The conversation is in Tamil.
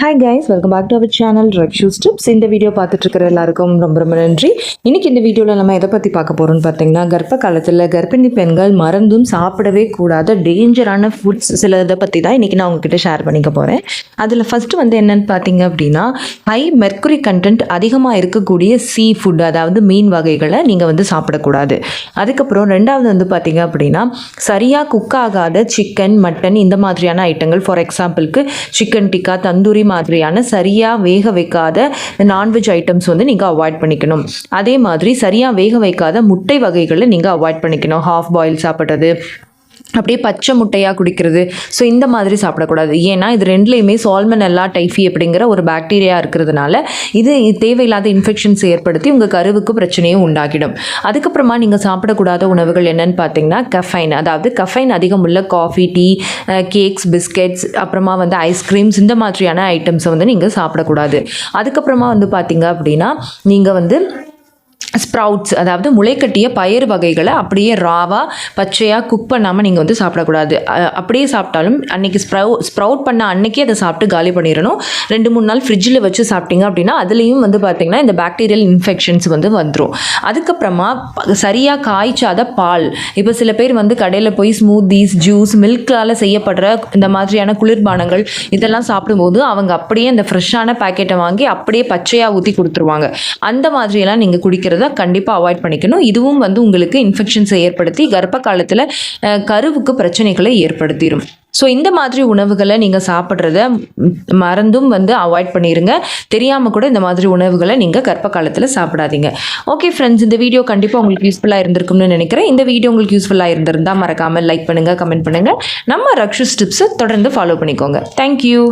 Hi guys welcome back to our channel shoes strips இந்த வீடியோ பார்த்துட்டு இருக்கிற எல்லாருக்கும் ரொம்ப ரொம்ப நன்றி. இன்றைக்கி இந்த வீடியோவில் நம்ம எதை பற்றி பார்க்க போகிறோம்னு பார்த்தீங்கன்னா கர்ப்ப காலத்தில் கர்ப்பிணி பெண்கள் மறந்தும் சாப்பிடவே கூடாத டேஞ்சரான ஃபுட்ஸ் சில இதை பற்றி தான் இன்றைக்கி நான் உங்ககிட்ட ஷேர் பண்ணிக்க போகிறேன் அதில் ஃபஸ்ட்டு வந்து என்னென்னு பார்த்தீங்க அப்படின்னா ஹை மெர்க்குரி கண்டென்ட் அதிகமாக இருக்கக்கூடிய சீ ஃபுட் அதாவது மீன் வகைகளை நீங்கள் வந்து சாப்பிடக்கூடாது. அதுக்கப்புறம் ரெண்டாவது வந்து பார்த்தீங்க அப்படின்னா சரியாக குக் ஆகாத சிக்கன் மட்டன் இந்த மாதிரியான ஐட்டங்கள் ஃபார் எக்ஸாம்பிளுக்கு சிக்கன் டிக்கா தந்தூரி மாதிரியான சரியாக வேக வைக்காத நான்வெஜ் ஐட்டம்ஸ் வந்து நீங்கள் அவாய்ட் பண்ணிக்கணும். அதே மாதிரி சரியாக வேக வைக்காத முட்டை வகைகளை நீங்கள் அவாய்ட் பண்ணிக்கணும். ஹாஃப் பாயில் சாப்பிட்றது அப்படியே பச்சை முட்டையாக குடிக்கிறது. ஸோ இந்த மாதிரி சாப்பிடக்கூடாது. ஏன்னா இது ரெண்டுலேயுமே சால்மனெல்லா டைஃபி அப்படிங்கிற ஒரு பாக்டீரியா இருக்கிறதுனால இது தேவையில்லாத இன்ஃபெக்ஷன்ஸ் ஏற்படுத்தி உங்கள் கருவுக்கு பிரச்சனையும் உண்டாக்கிடும். அதுக்கப்புறமா நீங்கள் சாப்பிடக்கூடாத உணவுகள் என்னன்னு பார்த்தீங்கன்னா கஃபைன் அதாவது கஃபைன் அதிகம் உள்ள காஃபி டீ கேக்ஸ் பிஸ்கெட்ஸ் அப்புறமா வந்து ஐஸ்கிரீம்ஸ் இந்த மாதிரியான ஐட்டம்ஸை வந்து நீங்கள் சாப்பிடக்கூடாது. அதுக்கப்புறமா வந்து பார்த்தீங்க அப்படின்னா நீங்கள் வந்து ஸ்ப்ரவுட்ஸ் அதாவது முளைக்கட்டிய பயிர் வகைகளை அப்படியே ராவாக பச்சையாக குக் பண்ணாமல் நீங்கள் வந்து சாப்பிடக்கூடாது. அப்படியே சாப்பிட்டாலும் அன்னைக்கு ஸ்ப்ரவு ஸ்ப்ரவுட் பண்ண அன்னைக்கே அதை சாப்பிட்டு காலி பண்ணிடணும். ரெண்டு மூணு நாள் ஃப்ரிட்ஜில் வச்சு சாப்பிட்டீங்க அப்படின்னா அதுலேயும் வந்து பார்த்திங்கன்னா இந்த பாக்டீரியல் இன்ஃபெக்ஷன்ஸ் வந்து வந்துடும் அதுக்கப்புறமா சரியாக காய்ச்சாத பால். இப்போ சில பேர் வந்து கடையில் போய் ஸ்மூத்தீஸ் ஜூஸ் மில்க்கால் செய்யப்படுற இந்த மாதிரியான குளிர்பானங்கள் இதெல்லாம் சாப்பிடும்போது அவங்க அப்படியே இந்த ஃப்ரெஷ்ஷான பாக்கெட்டை வாங்கி அப்படியே பச்சையாக ஊற்றி கொடுத்துருவாங்க. அந்த மாதிரியெல்லாம் நீங்கள் குடிக்க குடிக்கிறத கண்டிப்பாக அவாய்ட் பண்ணிக்கணும். இதுவும் வந்து உங்களுக்கு இன்ஃபெக்ஷன்ஸை ஏற்படுத்தி கர்ப்ப காலத்தில் கருவுக்கு பிரச்சனைகளை ஏற்படுத்திடும் ஸோ இந்த மாதிரி உணவுகளை நீங்கள் சாப்பிட்றத மறந்தும் வந்து அவாய்ட் பண்ணிடுங்க தெரியாமல் கூட இந்த மாதிரி உணவுகளை நீங்கள் கர்ப்ப காலத்தில் சாப்பிடாதீங்க. ஓகே ஃப்ரெண்ட்ஸ் இந்த வீடியோ கண்டிப்பாக உங்களுக்கு யூஸ்ஃபுல்லாக இருந்திருக்கும்னு நினைக்கிறேன். இந்த வீடியோ உங்களுக்கு யூஸ்ஃபுல்லாக இருந்திருந்தால் மறக்காமல் லைக் பண்ணுங்கள் கமெண்ட் பண்ணுங்கள் நம்ம ரக்ஷு ஸ்டிப்ஸை தொடர்ந்து ஃபாலோ பண்ணிக்கோங்க. தேங்க்யூ